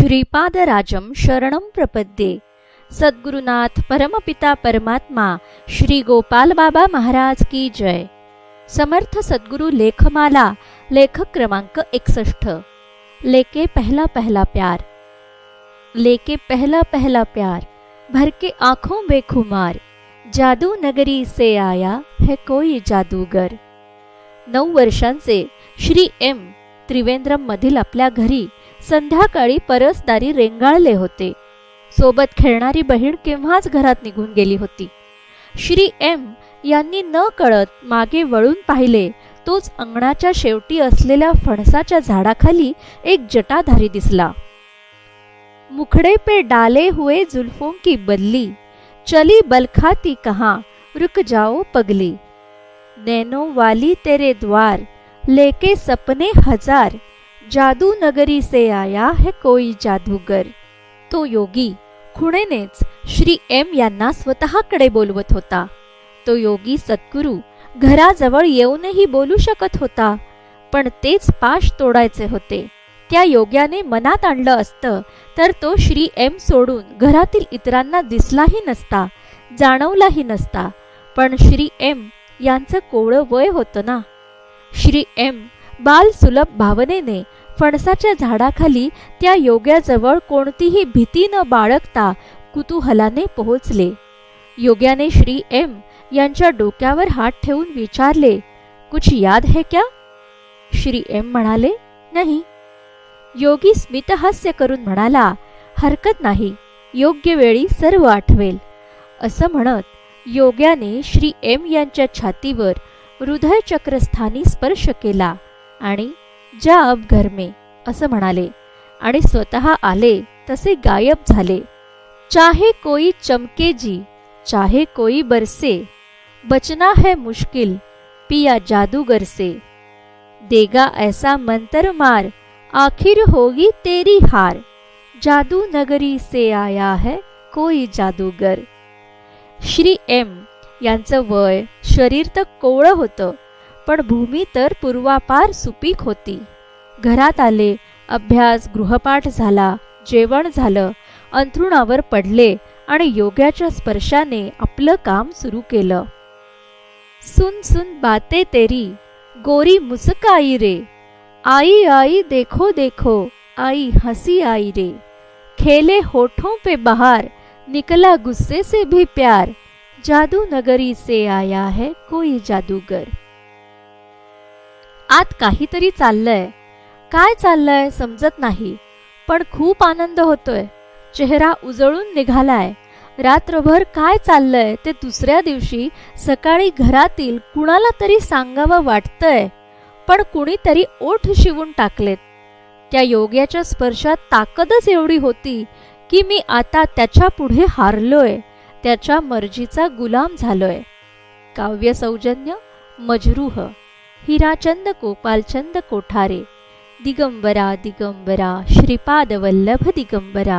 श्रीपादराजं शरणं प्रपद्ये। सद्गुरुनाथ परमपिता परमात्मा, श्री गोपाल बाबा महाराज की जय। समर्थ सद्गुरु लेखमाला, लेखक क्रमांक एकसष्ट लेके पहला पहला प्यार। लेके पहला पहला प्यार। भर के आँखों बेखुमार जादू नगरी से आया है कोई जादूगर। नऊ वर्षांचे श्री एम त्रिवेंद्रम मधील आपल्या घरी संध्याकाळी परसदारी रेंगाळले होते. सोबत खेळणारी बहीण केव्हाच घरात निघून गेली होती. श्री एम यांनी न कळत मागे वळून पाहिले तोच अंगणाच्या शेवटी असलेल्या फणसाच्या झाडाखाली एक जटाधारी दिसला. मुखडे पे डाले हुए जुल्फों की बदली चली बलखाती कहा रुक जाओ पगली. नैनो वाली तेरे द्वार लेके सपने हजार जादू नगरी से आया है कोई जादूगर. तो योगी खुणेनेच श्री एम यांना स्वतःकडे बोलवत होता. तो योगी सद्गुरू घराजवळ येऊनही बोलू शकत होता पण तेच पाश तोडायचे होते. त्या योग्याने मनात आणलं असतं तर तो श्री एम सोडून घरातील इतरांना दिसलाही नसता जाणवलाही नसता. पण श्री एम यांचं कोवळं वय होतं ना. श्री एम बाल सुलभ भावनेने फणसाच्या झाडाखाली त्या योग्याजवळ कोणतीही भीती न बाळगता कुतूहलाने पोहोचले. योग्याने श्री एम यांच्या डोक्यावर हात ठेवून विचारले कुछ याद है क्या? श्री एम म्हणाले नाही. योगी स्मितहास्य करून म्हणाला हरकत नाही योग्य वेळी सर्व आठवेल. असं म्हणत योग्याने श्री एम यांच्या छातीवर हृदयचक्रस्थानी स्पर्श केला. आणि ज्या अब घर में असं म्हणाले आणि स्वतः आले तसे गायब झाले. चाहे कोई चमके जी चाहे कोई बरसे बचना है मुश्किल पिया जादूगर से. देगा ऐसा मंतर मार आखिर होगी तेरी हार. जादू नगरी से आया है कोई जादूगर. श्री एम यांचं वय शरीर तर कोवळं होतं. पण भूमी तर पूर्वापार सुपीक होती. घरात आले अभ्यास गृहपाठ झाला जेवण झालं अंथरुणावर पडले आणि योग्याच्या स्पर्शाने आपलं काम सुरू केलं. सुन सुन बाते तेरी गोरी मुसकाई रे. आई आई देखो देखो आई हसी आई रे. खेले होठों पे बहार निकला गुस्से से भी प्यार. जादू नगरी से आया है कोई जादूगर. आत काहीतरी चाललंय. काय चाललंय समजत नाही पण खूप आनंद होतोय. चेहरा उजळून निघालाय. रात्रभर काय चाललंय ते दुसऱ्या दिवशी सकाळी घरातील कुणाला तरी सांगावं वाटतंय पण कुणीतरी ओठ शिवून टाकलेत. त्या योग्याच्या स्पर्शात ताकदच एवढी होती की मी आता त्याच्या पुढे हारलोय त्याच्या मर्जीचा गुलाम झालोय. काव्य सौजन्य मजरूह. हिराचंद गोपालचंद कोठारे दिगंबरा दिगंबरा श्रीपादवल्लभ दिगंबरा।